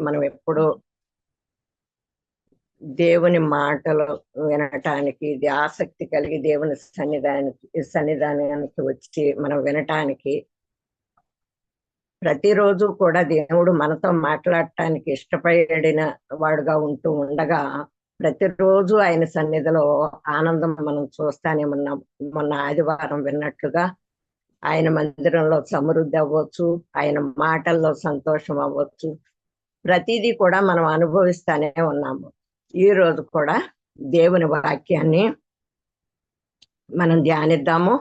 మనం ఎప్పుడు దేవుని మాటలు వినటానికి ఇది ఆసక్తి కలిగి దేవుని సన్నిధానికి సన్నిధానానికి వచ్చి మనం వినటానికి ప్రతిరోజు కూడా దేవుడు మనతో మాట్లాడటానికి ఇష్టపడిన వాడుగా ఉంటూ ఉండగా ప్రతిరోజు ఆయన సన్నిధిలో ఆనందం మనం చూస్తానే మొన్న మొన్న ఆదివారం విన్నట్లుగా ఆయన మందిరంలో సమృద్ధి అవ్వచ్చు ఆయన మాటల్లో సంతోషం అవ్వచ్చు ప్రతిదీ కూడా మనం అనుభవిస్తానే ఉన్నాము. ఈ రోజు కూడా దేవుని వాక్యాన్ని మనం ధ్యానిద్దాము.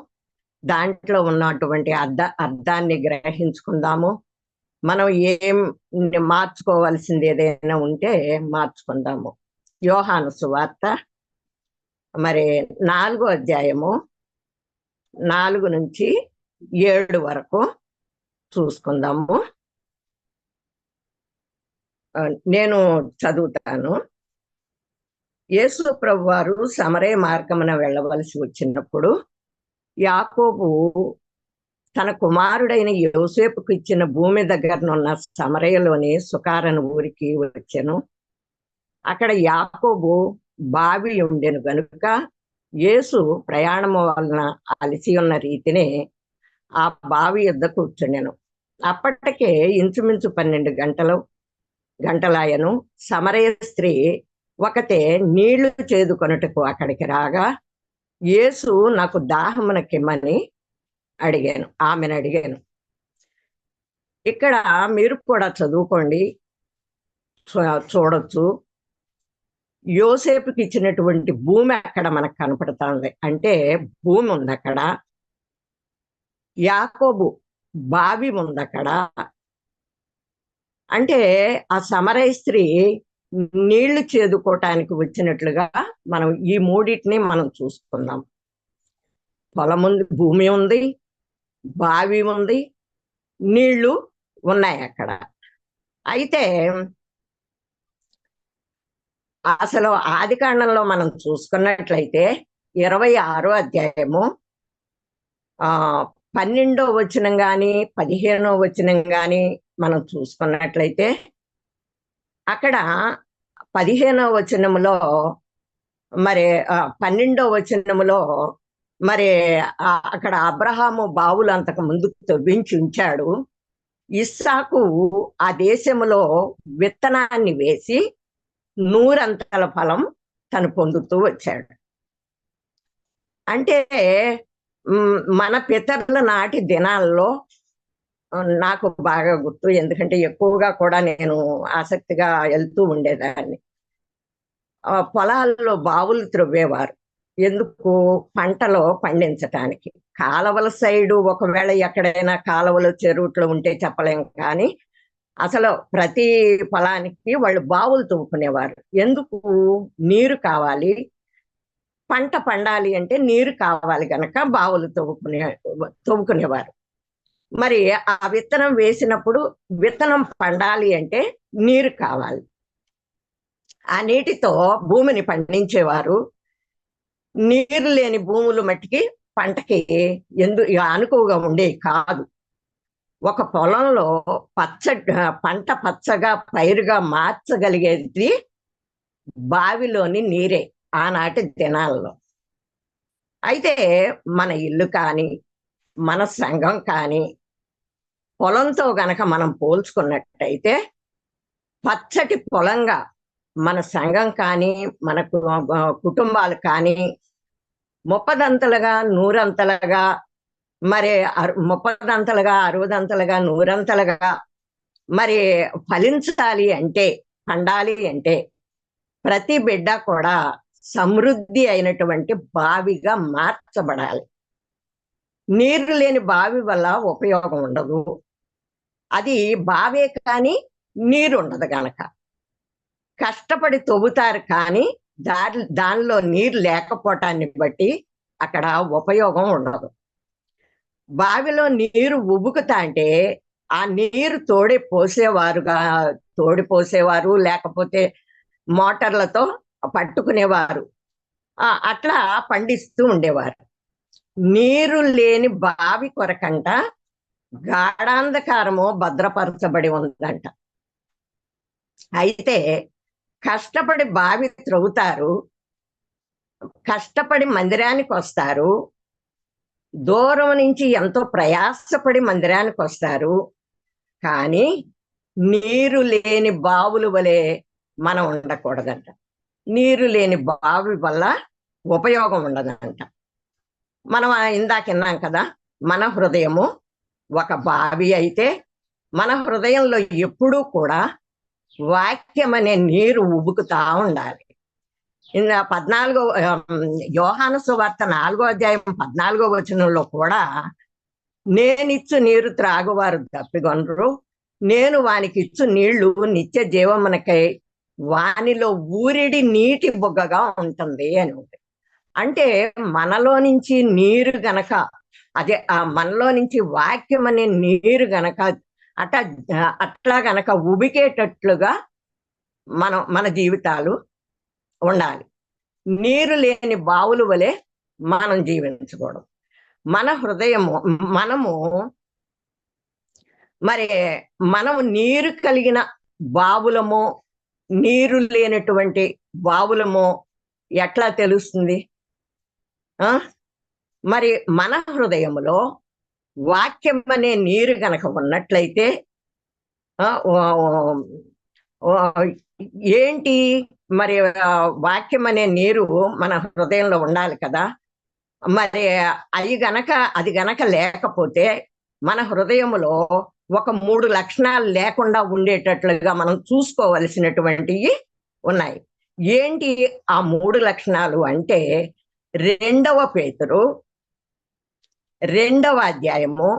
దాంట్లో ఉన్నటువంటి అర్థ అర్థాన్ని గ్రహించుకుందాము. మనం ఏం మార్చుకోవాల్సింది ఏదైనా ఉంటే మార్చుకుందాము. యోహాను సువార్త మరి నాలుగో అధ్యాయము నాలుగు నుంచి ఏడు వరకు చూసుకుందాము. నేను చదువుతాను. యేసు ప్రభు వారు సమరే మార్గమున వెళ్ళవలసి వచ్చినప్పుడు యాకోబు తన కుమారుడైన యోసేపుకు ఇచ్చిన భూమి దగ్గరనున్న సమరయలోని సుకారను ఊరికి వచ్చాను. అక్కడ యాకోబు బావి ఉండెను గనుక యేసు ప్రయాణము వలన అలసి ఉన్న రీతిని ఆ బావి యుద్ధ కూర్చుండెను. అప్పటికే ఇంచుమించు పన్నెండు గంటలు గంటలాయను. సమరయ స్త్రీ ఒకతే నీళ్ళు చేదుకొనుటకు అక్కడికి రాగా యేసు నాకు దాహమునకిమ్మని అడిగాను. ఆమెను అడిగాను. ఇక్కడ మీరు కూడా చదువుకోండి. చూడొచ్చు. యోసేపుకి ఇచ్చినటువంటి భూమి అక్కడ మనకు కనపడుతుంది. అంటే భూమి ఉంది అక్కడ యాకోబు బావి ఉంది అక్కడ అంటే ఆ సమరై స్త్రీ నీళ్ళు చేదుకోవటానికి వచ్చినట్లుగా మనం ఈ మూడింటిని మనం చూసుకుందాం. పొలం ఉంది భూమి ఉంది బావి ఉంది నీళ్ళు ఉన్నాయి అక్కడ. అయితే అసలు ఆది కాండంలో మనం చూసుకున్నట్లయితే ఇరవై ఆరో అధ్యాయము పన్నెండో వచనం కానీ పదిహేనో వచనం కానీ మనం చూసుకున్నట్లయితే అక్కడ పదిహేనవ వచనములో మరి పన్నెండవ పన్నెండో వచనములో మరి అక్కడ అబ్రహాము బావులు అంతకు ముందు తవ్వించి ఉంచాడు. ఇస్సాకు ఆ దేశంలో విత్తనాన్ని వేసి నూరంతల ఫలం తను పొందుతూ వచ్చాడు. అంటే మన పితరుల నాటి దినాల్లో నాకు బాగా గుర్తు. ఎందుకంటే ఎక్కువగా కూడా నేను ఆసక్తిగా వెళ్తూ ఉండేదాన్ని. ఆ, పొలాల్లో బావులు త్రవ్వేవారు. ఎందుకు? పంటలో పండించటానికి. కాలవల సైడు ఒకవేళ ఎక్కడైనా కాలువలు చెరువుట్లో ఉంటే చెప్పలేం. కానీ అసలు ప్రతి పొలానికి వాళ్ళు బావులు తవ్వుకునేవారు ఎందుకు? నీరు కావాలి. పంట పండాలి అంటే నీరు కావాలి కనుక బావులు తవ్వుకునే తవ్వుకునేవారు మరి ఆ విత్తనం వేసినప్పుడు విత్తనం పండాలి అంటే నీరు కావాలి. ఆ నీటితో భూమిని పండించేవారు. నీరు లేని భూములు మట్టికి పంటకి ఎందు ఇక అనుకువగా ఉండేవి కాదు. ఒక పొలంలో పచ్చ పంట పచ్చగా పైరుగా మార్చగలిగేది బావిలోని నీరే ఆనాటి దినాల్లో. అయితే మన ఇల్లు కానీ మన సంఘం కానీ పొలంతో గనక మనం పోల్చుకున్నట్టయితే పచ్చటి పొలంగా మన సంఘం కానీ మన కుటుంబాలు కానీ ముప్పదంతలుగా నూరంతలుగా మరి అరు- ముప్పదంతలుగా అరవదంతలుగా నూరంతలుగా మరి ఫలించాలి అంటే పండాలి అంటే ప్రతి బిడ్డ కూడా సమృద్ధి అయినటువంటి బావిగా మార్చబడాలి. నీరు లేని బావి వల్ల ఉపయోగం ఉండదు. అది బావే కానీ నీరు ఉండదు గనక. కష్టపడి తవ్వుతారు కానీ దారి దానిలో నీరు లేకపోవటాన్ని బట్టి అక్కడ ఉపయోగం ఉండదు. బావిలో నీరు ఉబుకుతా అంటే ఆ నీరు తోడి పోసేవారుగా తోడి పోసేవారు లేకపోతే మోటార్లతో పట్టుకునేవారు. అట్లా పండిస్తూ ఉండేవారు. నీరు లేని బావి కొరకంట గాఢాంధకారము భద్రపరచబడి ఉందంట. అయితే కష్టపడి బావి త్రవ్వుతారు కష్టపడి మందిరానికి వస్తారు దూరం నుంచి ఎంతో ప్రయాసపడి మందిరానికి వస్తారు కానీ నీరు లేని బావుల వలె మనం ఉండకూడదంట. నీరు లేని బావి వల్ల ఉపయోగం ఉండదంట. మనం ఇందాక విన్నాం కదా మన హృదయము ఒక బావి అయితే మన హృదయంలో ఎప్పుడూ కూడా వాక్యం అనే నీరు ఉబుకుతా ఉండాలి. పద్నాలుగో ఆమ్, యోహాను సువార్త నాలుగో అధ్యాయం పద్నాలుగో వచనంలో కూడా నేనిచ్చు నీరు త్రాగువారు తప్పికొనరు. నేను వానికి ఇచ్చు నీళ్ళు నిత్య జీవమునకై వానిలో ఊరిడి నీటి బుగ్గగా ఉంటుంది అని ఉంది. అంటే మనలో నుంచి నీరు గనక అదే ఆ మనలో నుంచి వాక్యం అనే నీరు గనక అట అట్లా గనక ఉబికేటట్లుగా మనం మన జీవితాలు ఉండాలి. నీరు లేని బావులు వలె మనం జీవించకూడదు మన హృదయము మనము మరి మనము నీరు కలిగిన బావులము నీరు లేనటువంటి బావులము ఎట్లా తెలుస్తుంది? ఆ? మరి మన హృదయములో వాక్యం అనే నీరు గనక ఉన్నట్లయితే ఆ, ఏంటి? మరి వాక్యం అనే నీరు మన హృదయంలో ఉండాలి కదా. మరి అది గనక అది గనక లేకపోతే మన హృదయంలో ఒక మూడు లక్షణాలు లేకుండా ఉండేటట్లుగా మనం చూసుకోవలసినటువంటివి ఉన్నాయి. ఏంటి ఆ మూడు లక్షణాలు అంటే రెండవ పేతురు రెండవ అధ్యాయము.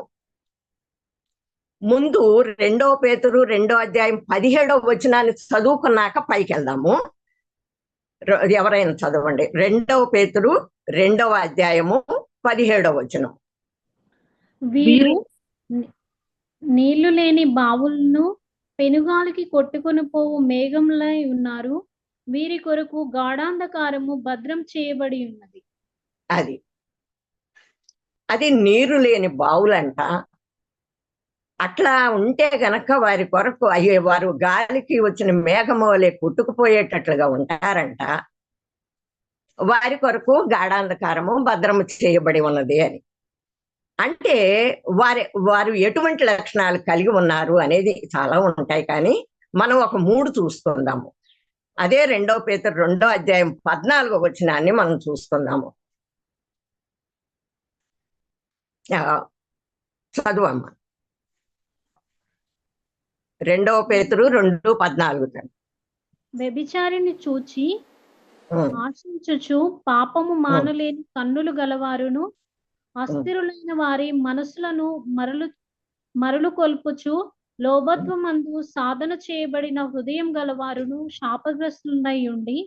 ముందు రెండవ పేతురు రెండో అధ్యాయం పదిహేడవ వచనాన్ని చదువుకున్నాక పైకి వెళ్దాము ఎవరైనా చదవండి. రెండవ పేతురు రెండవ అధ్యాయము పదిహేడవ వచనం. వీరు నీళ్ళు లేని బావులను పెనుగాలికి కొట్టుకొని పోవు మేఘంలై ఉన్నారు. వీరి కొరకు గాఢాంధకారము భద్రం చేయబడి ఉన్నది. అది. అది నీరు లేని బావులంట. అట్లా ఉంటే గనక వారి కొరకు అయ్యే వారు గాలికి వచ్చిన మేఘము వలె కొట్టుకుపోయేటట్లుగా ఉంటారంట. వారి కొరకు గాఢాంధకారము భద్రము చేయబడి ఉన్నది అని. అంటే వారి వారు ఎటువంటి లక్షణాలు కలిగి ఉన్నారు అనేది చాలా ఉంటాయి కానీ మనం ఒక మూడు చూసుకుందాము అదే రెండో పేద రెండో అధ్యాయం పద్నాలుగో వచనాన్ని మనం చూసుకుందాము ఆ, చదువమ్మ. రెండవ పేతురు రెండు పద్నాలుగు. వ్యభిచారిని చూచి ఆశించుచు పాపము మానలేని కన్నులు గలవారును అస్థిరులైన వారి మనసులను మరలు మరలు కొల్పుచు లోభత్వమందు సాధన చేయబడిన హృదయం గలవారును శాపగ్రస్తులై ఉండి.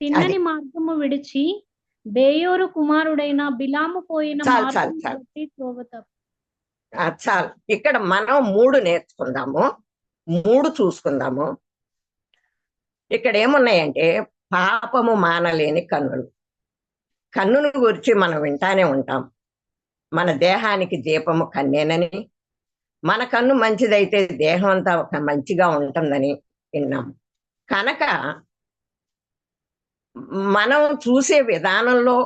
తిన్నని మార్గము విడిచి బేయోరు కుమారుడైన బిలాము పోయిన చాలు, చాలు, ఇక్కడ మనం మూడు నేర్చుకుందాము. మూడు చూసుకుందాము. ఇక్కడ ఏమున్నాయంటే పాపము మానలేని కన్నులు. కన్నును గురించి మనం వింటానే ఉంటాం. మన దేహానికి దీపము కన్నేనని. మన కన్ను మంచిదైతే దేహం అంతా ఒక మంచిగా ఉంటుందని విన్నాం. కనుక మనం చూసే విధానంలో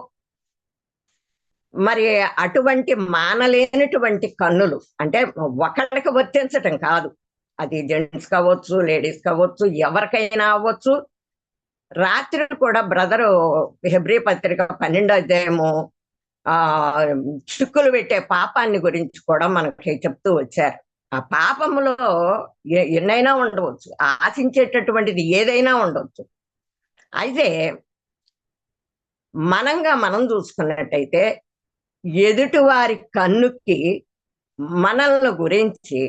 మరి అటువంటి మానలేనటువంటి కన్నులు అంటే ఒకళ్ళకి వర్తించటం కాదు. అది జెంట్స్ కావచ్చు లేడీస్ కావచ్చు ఎవరికైనా అవ్వచ్చు. రాత్రి కూడా బ్రదరు హెబ్రి పత్రిక పన్నెండో అధ్యాయము ఆ చిక్కులు పెట్టే పాపాన్ని గురించి కూడా మనకి చెప్తూ వచ్చారు. ఆ పాపములో ఎన్నైనా ఉండవచ్చు. ఆశించేటటువంటిది ఏదైనా ఉండవచ్చు. అయితే మనంగా మనం చూసుకున్నట్టయితే ఎదుటివారి కన్నుకి మనల్ని గురించి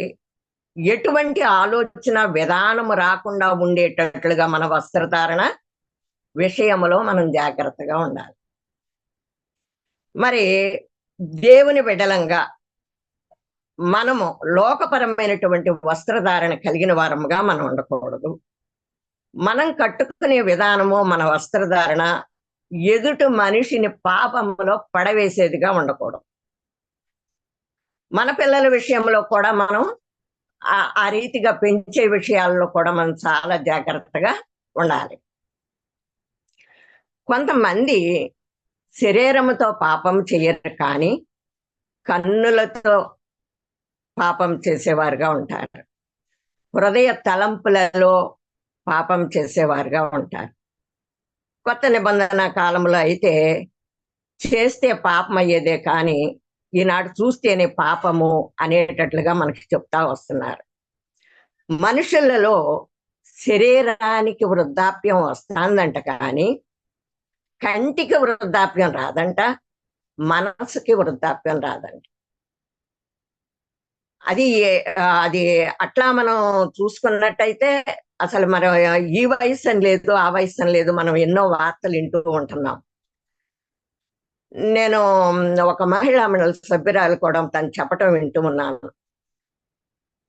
ఎటువంటి ఆలోచన విధానం రాకుండా ఉండేటట్లుగా మన వస్త్రధారణ విషయంలో మనం జాగ్రత్తగా ఉండాలి. మరి దేవుని బిడలంగా మనము లోకపరమైనటువంటి వస్త్రధారణ కలిగిన వారముగా మనం ఉండకూడదు. మనం కట్టుకునే విధానము మన వస్త్రధారణ ఎదుటి మనిషిని పాపంలో పడవేసేదిగా ఉండకూడదు. మన పిల్లల విషయంలో కూడా మనం ఆ రీతిగా పెంచే విషయాల్లో కూడా మనం చాలా జాగ్రత్తగా ఉండాలి. కొంతమంది శరీరముతో పాపం చేయరు కానీ కన్నులతో పాపం చేసేవారుగా ఉంటారు. హృదయ తలంపులలో పాపం చేసేవారుగా ఉంటారు. కొత్త నిబంధన కాలంలో అయితే చేస్తే పాపం అయ్యేదే కానీ ఈనాడు చూస్తేనే పాపము అనేటట్లుగా మనకి చెప్తా వస్తున్నారు. మనుషులలో శరీరానికి వృద్ధాప్యం వస్తుందంట కానీ కంటికి వృద్ధాప్యం రాదంట మనసుకి వృద్ధాప్యం రాదంట. అది అది అట్లా మనం చూసుకున్నట్టయితే అసలు మనం ఈ వయసు అని లేదు ఆ వయసు అని లేదు మనం ఎన్నో వార్తలు వింటూ ఉంటున్నాం. నేను ఒక మహిళా మండలి సభ్యురాలు కూడా తను చెప్పటం వింటూ ఉన్నాను.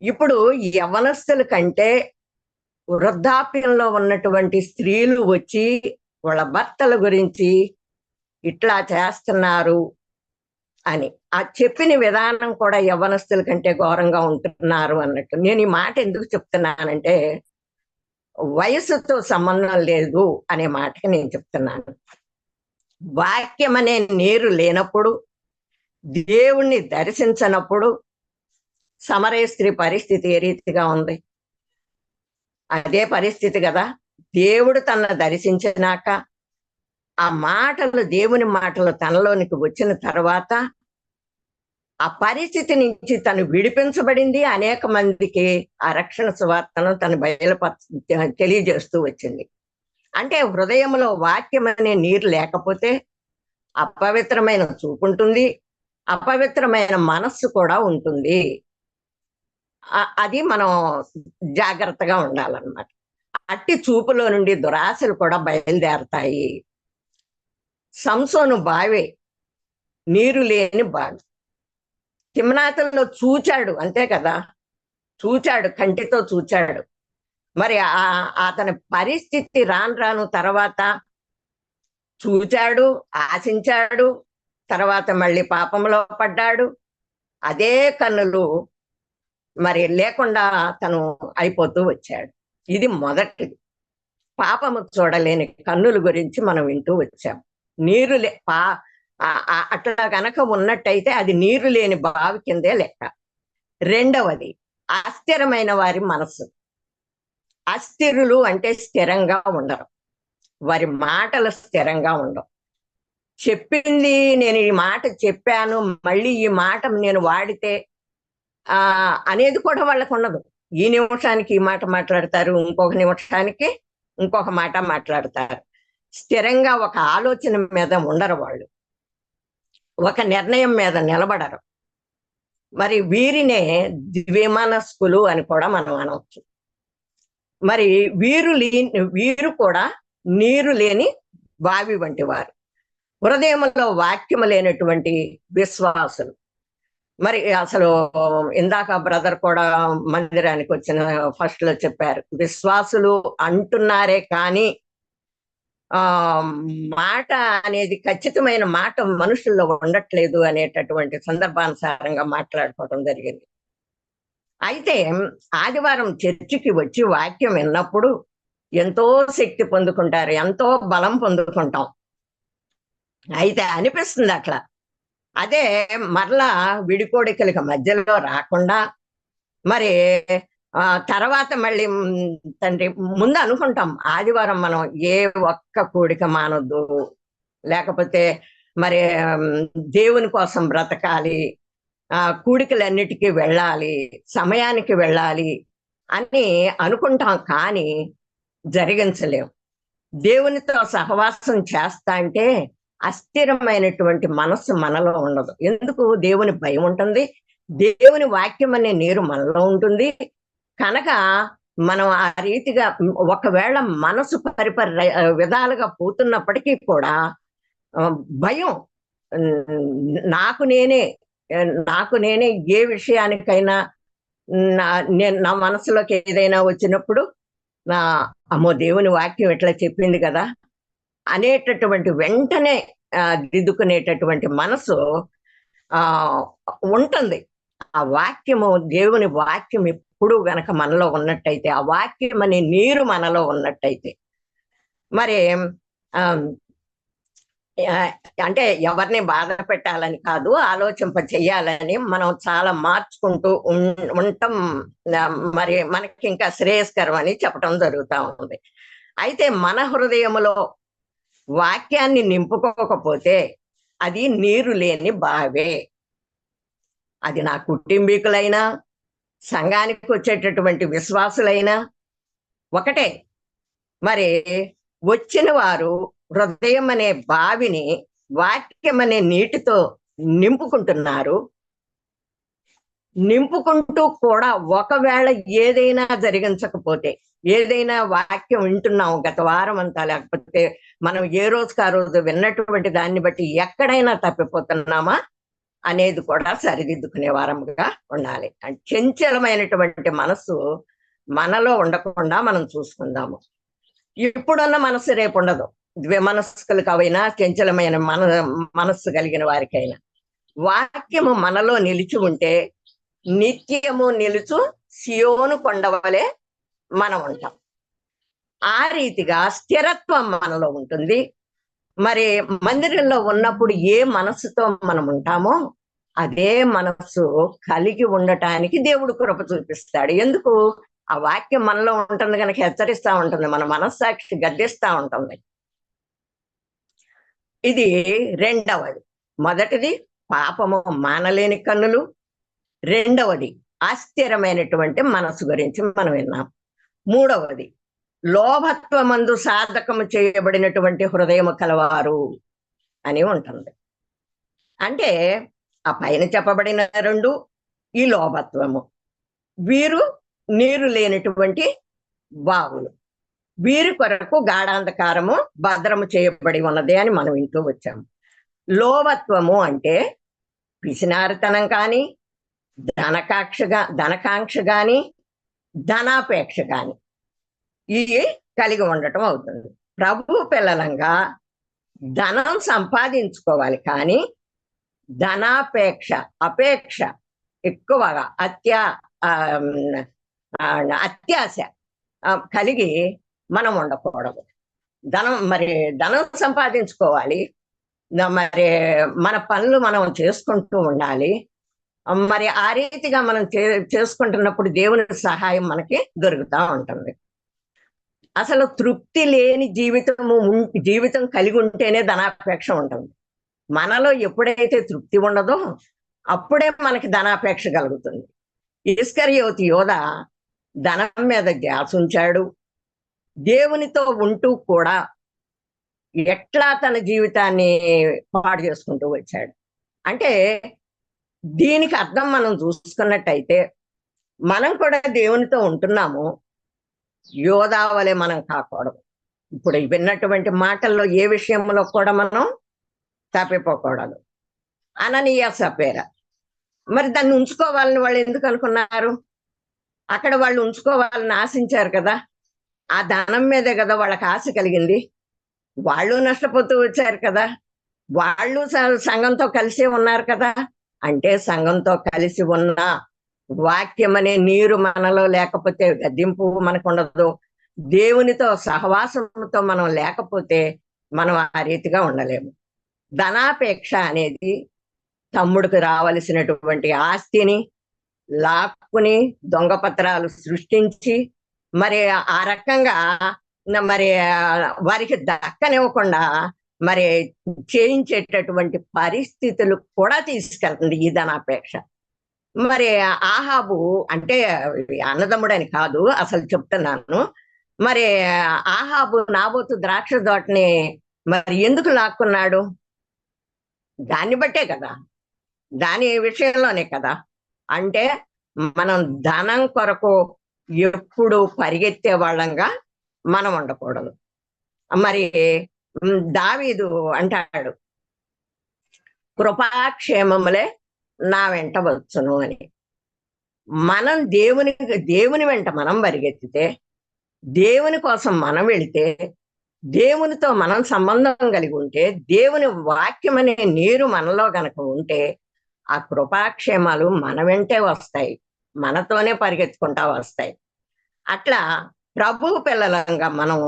ఇప్పుడు యవనస్తుల కంటే వృద్ధాప్యంలో ఉన్నటువంటి స్త్రీలు వచ్చి వాళ్ళ భర్తల గురించి ఇట్లా చేస్తున్నారు అని ఆ చెప్పిన విధానం కూడా యవ్వనస్తుల కంటే ఘోరంగా ఉంటున్నారు అన్నట్టు. నేను ఈ మాట ఎందుకు చెప్తున్నానంటే వయసుతో సంబంధం లేదు అనే మాటకి నేను చెప్తున్నాను. వాక్యం అనే నీరు లేనప్పుడు దేవుణ్ణి దర్శించనప్పుడు సమరయ స్త్రీ పరిస్థితి ఏ రీతిగా ఉంది? అదే పరిస్థితి కదా. దేవుడు తన దర్శించినాక ఆ మాటలు దేవుని మాటలు తనలోనికి వచ్చిన తర్వాత ఆ పరిస్థితి నుంచి తను విడిపించబడింది. అనేక మందికి ఆ రక్షణ సువార్తను తను బయలుపర తెలియజేస్తూ వచ్చింది. అంటే హృదయంలో వాక్యం అనే నీరు లేకపోతే అపవిత్రమైన చూపు ఉంటుంది అపవిత్రమైన మనస్సు కూడా ఉంటుంది. అది మనం జాగ్రత్తగా ఉండాలన్నమాట. అట్టి చూపులో నుండి దురాశలు కూడా బయలుదేరతాయి. సంసోను బావి నీరు లేని బావి. తిమ్నాథంలో చూచాడు అంతే కదా? చూచాడు కంటితో చూచాడు. మరి ఆ అతని పరిస్థితి రాను రాను తర్వాత చూచాడు ఆశించాడు తర్వాత మళ్ళీ పాపంలో పడ్డాడు. అదే కన్నులు మరి లేకుండా తను అయిపోతూ వచ్చాడు. ఇది మొదటిది. పాపము చూడలేని కన్నుల గురించి మనం వింటూ వచ్చాం. నీరు లే పా అట్లా గనక ఉన్నట్టయితే అది నీరు లేని బావి కిందే లెక్క. రెండవది అస్థిరమైన వారి మనస్సు. అస్థిరులు అంటే స్థిరంగా ఉండరు. వారి మాటలు స్థిరంగా ఉండవు. చెప్పింది నేను ఈ మాట చెప్పాను మళ్ళీ ఈ మాట నేను వాడితే ఆ అనేది కూడా వాళ్ళకు ఉండదు. ఈ నిమిషానికి ఈ మాట మాట్లాడతారు ఇంకొక నిమిషానికి ఇంకొక మాట మాట్లాడతారు. స్థిరంగా ఒక ఆలోచన మీద ఉండరు వాళ్ళు. ఒక నిర్ణయం మీద నిలబడరు. మరి వీరినే ద్విమనస్కులు అని కూడా మనం అనవచ్చు. మరి వీరు లేని వీరు కూడా నీరు లేని బావి వంటి వారు. హృదయంలో వాక్యము లేనటువంటి విశ్వాసులు. మరి అసలు ఇందాక బ్రదర్ కూడా మందిరానికి వచ్చిన ఫస్ట్లో చెప్పారు విశ్వాసులు అంటున్నారే కానీ ఆ మాట అనేది ఖచ్చితమైన మాట మనుషుల్లో ఉండట్లేదు అనేటటువంటి సందర్భానుసారంగా మాట్లాడుకోవడం జరిగింది. అయితే ఆదివారం చర్చికి వచ్చి వాక్యం విన్నప్పుడు ఎంతో శక్తి పొందుకుంటారు ఎంతో బలం పొందుకుంటాం. అయితే అనిపిస్తుంది అట్లా. అదే మరలా విడికోడికలకి మధ్యలో రాకుండా మరి తర్వాత మళ్ళీ తండ్రి ముందు అనుకుంటాం. ఆదివారం మనం ఏ ఒక్క కూడిక మానొద్దు. లేకపోతే మరి దేవుని కోసం బ్రతకాలి. ఆ కూడికలన్నిటికీ వెళ్ళాలి. సమయానికి వెళ్ళాలి అని అనుకుంటాం కానీ జరిగించలేం. దేవునితో సహవాసం చేస్తా అంటే అస్థిరమైనటువంటి మనస్సు మనలో ఉండదు. ఎందుకు? దేవుని భయం ఉంటుంది. దేవుని వాక్యం అనే నీరు మనలో ఉంటుంది. కనుక మనం ఆ రీతిగా ఒకవేళ మనసు పరిపరి విధాలుగా పోతున్నప్పటికీ కూడా భయం నాకు నేనే నాకు నేనే ఏ విషయానికైనా నేను నా మనసులోకి ఏదైనా వచ్చినప్పుడు నా అమ్మో దేవుని వాక్యం ఇట్లా చెప్పింది కదా అనేటటువంటి వెంటనే దిద్దుకునేటటువంటి మనసు ఆ ఉంటుంది. ఆ వాక్యము దేవుని వాక్యం ఎప్పుడు గనక మనలో ఉన్నట్టయితే ఆ వాక్యం అనే నీరు మనలో ఉన్నట్టయితే మరి అంటే ఎవరిని బాధ పెట్టాలని కాదు ఆలోచింప చెయ్యాలని మనం చాలా మార్చుకుంటూ ఉం- ఉండటం మరి మనకి ఇంకా శ్రేయస్కరం అని చెప్పడం జరుగుతూ ఉంది. అయితే మన హృదయములో వాక్యాన్ని నింపుకోకపోతే అది నీరు లేని బావే. అది నా కుటుంబీకులైనా సంఘానికి వచ్చేటటువంటి విశ్వాసులైనా ఒకటే. మరి వచ్చిన వారు హృదయం అనే బావిని వాక్యం అనే నీటితో నింపుకుంటున్నారు. నింపుకుంటూ కూడా ఒకవేళ ఏదైనా జరిగించకపోతే ఏదైనా వాక్యం వింటున్నాం గత వారం అంతా లేకపోతే మనం ఏ రోజుకి ఆ రోజు విన్నటువంటి దాన్ని బట్టి ఎక్కడైనా తప్పిపోతున్నామా? అనేది కూడా సరిదిద్దుకునే వారముగా ఉండాలి చంచలమైనటువంటి మనస్సు మనలో ఉండకుండా మనం చూసుకుందాము. ఇప్పుడున్న మనస్సు రేపు ఉండదు. ద్విమనస్కులకవైనా చంచలమైన మన మనస్సు కలిగిన వారికైనా. వాక్యము మనలో నిలిచి ఉంటే నిత్యము నిలుచు సియోను కొండవలే మనం ఉంటాం. ఆ రీతిగా స్థిరత్వం మనలో ఉంటుంది. మరి మందిరంలో ఉన్నప్పుడు ఏ మనస్సుతో మనం ఉంటామో అదే మనస్సు కలిగి ఉండటానికి దేవుడు కృప చూపిస్తాడు. ఎందుకు? ఆ వాక్యం మనలో ఉంటుంది కనుక హెచ్చరిస్తూ ఉంటుంది మన మనస్సాక్షి గద్దిస్తూ ఉంటుంది. ఇది రెండవది. మొదటిది పాపము మానలేని కన్నులు. రెండవది అస్థిరమైనటువంటి మనసు గురించి మనం విన్నాం. మూడవది లోభత్వమందు సాధకము చేయబడినటువంటి హృదయము కలవారు అని ఉంటుంది. అంటే ఆ పైన చెప్పబడిన రెండు ఈ లోభత్వము. వీరు నీరు లేనటువంటి బావులు వీరి కొరకు గాఢాంధకారము భద్రము చేయబడి ఉన్నది అని మనం వింటూ వచ్చాము. లోభత్వము అంటే పిసినారితనం కానీ ధనకాక్ష ధనకాంక్ష కానీ ధనాపేక్ష కానీ. ఇది కలిగి ఉండటం అవుతుంది. ప్రభు పిల్లలంగా ధనం సంపాదించుకోవాలి కానీ ధనాపేక్ష అపేక్ష ఎక్కువగా అత్యా అత్యాశ కలిగి మనం ఉండకూడదు. ధనం మరి ధనం సంపాదించుకోవాలి. మరి మన పనులు మనం చేసుకుంటూ ఉండాలి. మరి ఆ రీతిగా మనం చే- చేసుకుంటున్నప్పుడు దేవుని సహాయం మనకి దొరుకుతూ ఉంటుంది. అసలు తృప్తి లేని జీవితము జీవితం కలిగి ఉంటేనే ధనాపేక్ష ఉంటుంది. మనలో ఎప్పుడైతే తృప్తి ఉండదో అప్పుడే మనకి ధనాపేక్ష కలుగుతుంది. ఇస్కరియోతి యోధ ధనం మీద ధ్యాస ఉంచాడు. దేవునితో ఉంటూ కూడా ఎట్లా తన జీవితాన్ని పాడు చేసుకుంటూ వచ్చాడు. అంటే దీనికి అర్థం మనం చూసుకున్నట్టయితే మనం కూడా దేవునితో ఉంటున్నాము. యోధావలే మనం కాకూడదు. ఇప్పుడు విన్నటువంటి మాటల్లో ఏ విషయంలో కూడా మనం తప్పిపోకూడదు. అననీయ సపేర. మరి దాన్ని ఉంచుకోవాలని వాళ్ళు ఎందుకు అనుకున్నారు? అక్కడ వాళ్ళు ఉంచుకోవాలని ఆశించారు కదా. ఆ ధనం మీదే కదా వాళ్ళకి ఆశ కలిగింది. వాళ్ళు నష్టపోతూ వచ్చారు కదా. వాళ్ళు సంఘంతో కలిసి ఉన్నారు కదా. అంటే సంఘంతో కలిసి ఉన్న వాక్యం అనే నీరు మనలో లేకపోతే గద్దింపు మనకు ఉండదు దేవునితో సహవాసంతో మనం లేకపోతే మనం ఆ రీతిగా ఉండలేము. ధనాపేక్ష అనేది తమ్ముడికి రావలసినటువంటి ఆస్తిని లాక్కుని దొంగ పత్రాలు సృష్టించి మరి ఆ రకంగా మరి వారికి దక్కనివ్వకుండా మరి చేయించేటటువంటి పరిస్థితులు కూడా తీసుకెళ్తుంది ఈ ధనాపేక్ష. మరి ఆహాబు అంటే అన్నదమ్ముడని కాదు అసలు చెప్తున్నాను. మరి ఆహాబు నాబోతు ద్రాక్ష తోటని మరి ఎందుకు లాక్కున్నాడు? దాన్ని బట్టే కదా. దాని విషయంలోనే కదా. అంటే మనం ధనం కొరకు ఎప్పుడు పరిగెత్తే వాళ్ళంగా మనం ఉండకూడదు. మరి దావీదు అంటాడు కృపాక్షేమములే నా వెంట వచ్చును అని. మనం దేవుని దేవుని వెంట మనం పరిగెత్తితే దేవుని కోసం మనం వెళితే దేవునితో మనం సంబంధం కలిగి ఉంటే దేవుని వాక్యం అనే నీరు మనలో గనక ఉంటే ఆ కృపాక్షేమాలు మన వెంటే వస్తాయి. మనతోనే పరిగెత్తుకుంటా వస్తాయి. అట్లా ప్రభు పిల్లలంగా మనం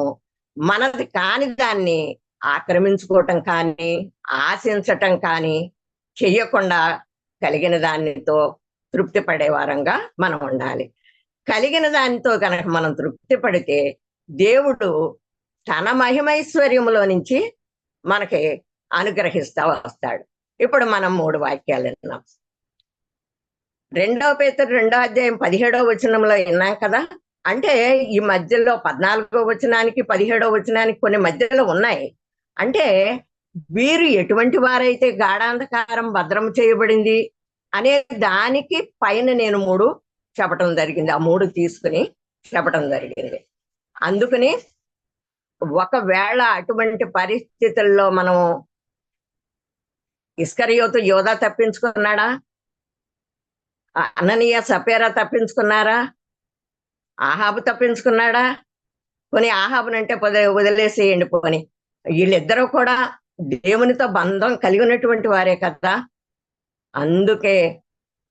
మనది కాని దాన్ని ఆక్రమించుకోవటం కానీ ఆశించటం కానీ చెయ్యకుండా కలిగిన దానితో తృప్తి పడే వారంగా మనం ఉండాలి. కలిగిన దానితో కనుక మనం తృప్తి పడితే దేవుడు తన మహిమైశ్వర్యములో నుంచి మనకి అనుగ్రహిస్తా వస్తాడు. ఇప్పుడు మనం మూడు వాక్యాలు విన్నాం. రెండవ పేతురు రెండో అధ్యాయం పదిహేడవ వచనంలో విన్నాం కదా? అంటే ఈ మధ్యలో పద్నాలుగో వచనానికి పదిహేడో వచనానికి కొన్ని మధ్యలో ఉన్నాయి. అంటే వీరు ఎటువంటి వారైతే గాఢాంధకారం భద్రం చేయబడింది అనే దానికి పైన నేను మూడు చెప్పటం జరిగింది. ఆ మూడు తీసుకుని చెప్పటం జరిగింది. అందుకని ఒకవేళ అటువంటి పరిస్థితుల్లో మనం ఇస్కరియోతు యోధా తప్పించుకున్నాడా? అననీయ సపేరా తప్పించుకున్నారా? ఆహాబు తప్పించుకున్నాడా? కొని ఆహాబునంటే పొద వదిలేసేయండి పోని. వీళ్ళిద్దరూ కూడా దేవునితో బంధం కలిగి ఉన్నటువంటి వారే కదా. అందుకే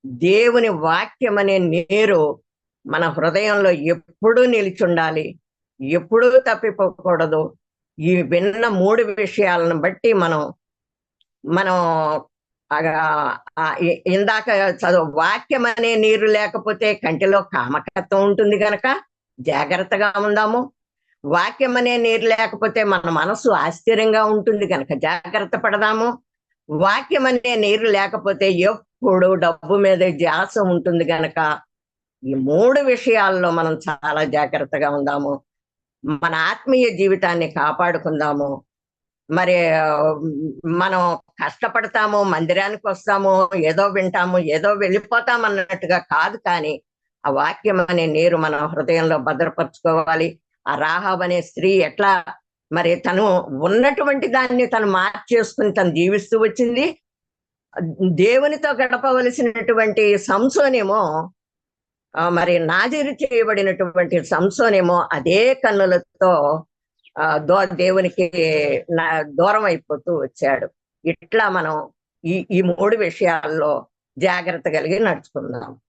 దేవుని వాక్యం అనే నీరు మన హృదయంలో ఎప్పుడూ నిలిచుండాలి. ఎప్పుడూ తప్పిపోకూడదు. ఈ విన్న మూడు విషయాలను బట్టి మనం మనం ఇందాక చదువు వాక్యం అనే నీరు లేకపోతే కంటిలో కామకత్వం ఉంటుంది కనుక జాగ్రత్తగా ఉందాము. వాక్యం అనే నీరు లేకపోతే మన మనసు ఆశ్చర్యంగా ఉంటుంది కనుక జాగ్రత్త పడదాము. వాక్యం అనే నీరు లేకపోతే ఎప్పుడు డబ్బు మీద ధ్యాస ఉంటుంది కనుక ఈ మూడు విషయాల్లో మనం చాలా జాగ్రత్తగా ఉందాము. మన ఆత్మీయ జీవితాన్ని కాపాడుకుందాము. మరి మనం కష్టపడతాము మందిరానికి వస్తాము ఏదో వింటాము ఏదో వెళ్ళిపోతాం అన్నట్టుగా కాదు కానీ ఆ వాక్యం అనే నీరు మన హృదయంలో భద్రపరచుకోవాలి. ఆ రాహాబ్ అనే స్త్రీ ఎట్లా మరి తను ఉన్నటువంటి దాన్ని తను మార్చేసుకుని తను జీవిస్తూ వచ్చింది. దేవునితో గడపవలసినటువంటి సంసోనేమో మరి నాజీరు చేయబడినటువంటి సంసోనేమో అదే కన్నులతో ఆ, దో దేవునికి నా- దూరం అయిపోతూ వచ్చాడు. ఇట్లా మనం ఈ ఈ మూడు విషయాల్లో జాగ్రత్త కలిగి నడుచుకుందాం.